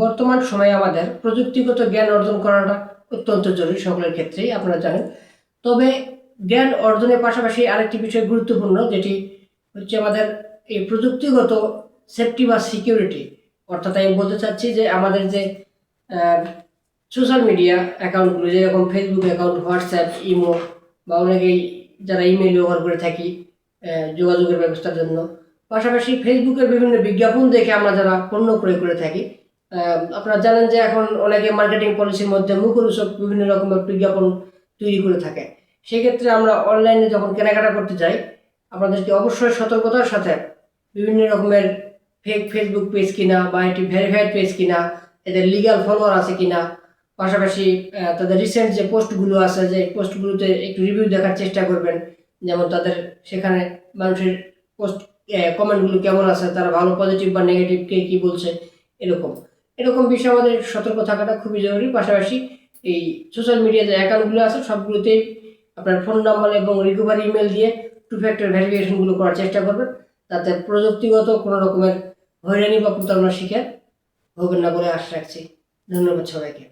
বর্তমান সময়ে আমাদের প্রযুক্তিগত জ্ঞান অর্জন করাটা অত্যন্ত জরুরি সকলের ক্ষেত্রেই, আপনারা জানেন। তবে জ্ঞান অর্জনের পাশাপাশি আরেকটি বিষয় গুরুত্বপূর্ণ, যেটি হচ্ছে আমাদের এই প্রযুক্তিগত সেফটি বা সিকিউরিটি অর্থাৎ আমি বলতে চাচ্ছি যে আমাদের যে সোশ্যাল মিডিয়া অ্যাকাউন্টগুলো যেরকম ফেসবুক অ্যাকাউন্ট হোয়াটসঅ্যাপ ইমো বা অনেকেই যারা ইমেল ব্যবহার করে থাকি যোগাযোগের ব্যবস্থার জন্য। পাশাপাশি ফেসবুকের বিভিন্ন বিজ্ঞাপন দেখে আমরা যারা পণ্য ক্রয় করে থাকি আপনারা জানেন যে এখন অনেকে মার্কেটিং পলিসির মধ্যে মুখরোচক বিভিন্ন রকমের বিজ্ঞাপন তৈরি করে থাকে। সেক্ষেত্রে আমরা অনলাইনে যখন কেনাকাটা করতে যাই, আপনাদেরকে অবশ্যই সতর্কতার সাথে বিভিন্ন রকমের ফেক ফেসবুক পেজ কিনা বা একটি ভেরিফাইড পেজ কিনা, এদের লিগ্যাল ফলোয়ার আছে কিনা, পাশাপাশি তাদের রিসেন্ট যে পোস্টগুলো আছে, যে পোস্টগুলোতে একটু রিভিউ দেখার চেষ্টা করবেন, যেমন তাদের সেখানে মানুষের পোস্ট কমেন্টগুলো কেমন আছে, তারা ভালো পজিটিভ বা নেগেটিভ কে কী বলছে, এরকম। এরকম বিষয়ে আমাদের সতর্ক থাকাটা খুবই জরুরি। পাশাপাশি এই সোশ্যাল মিডিয়া যে অ্যাকাউন্টগুলো আছে, সবগুলোতেই আপনার ফোন নাম্বার এবং রিকভারি ইমেল দিয়ে টু ফ্যাক্টর ভ্যারিফিকেশনগুলো করার চেষ্টা করবেন। তাতে প্রযুক্তিগত কোনো রকমের হয়রানি বা প্রতারণা শিকার হবেন না বলে আশা রাখছি। ধন্যবাদ সবাইকে।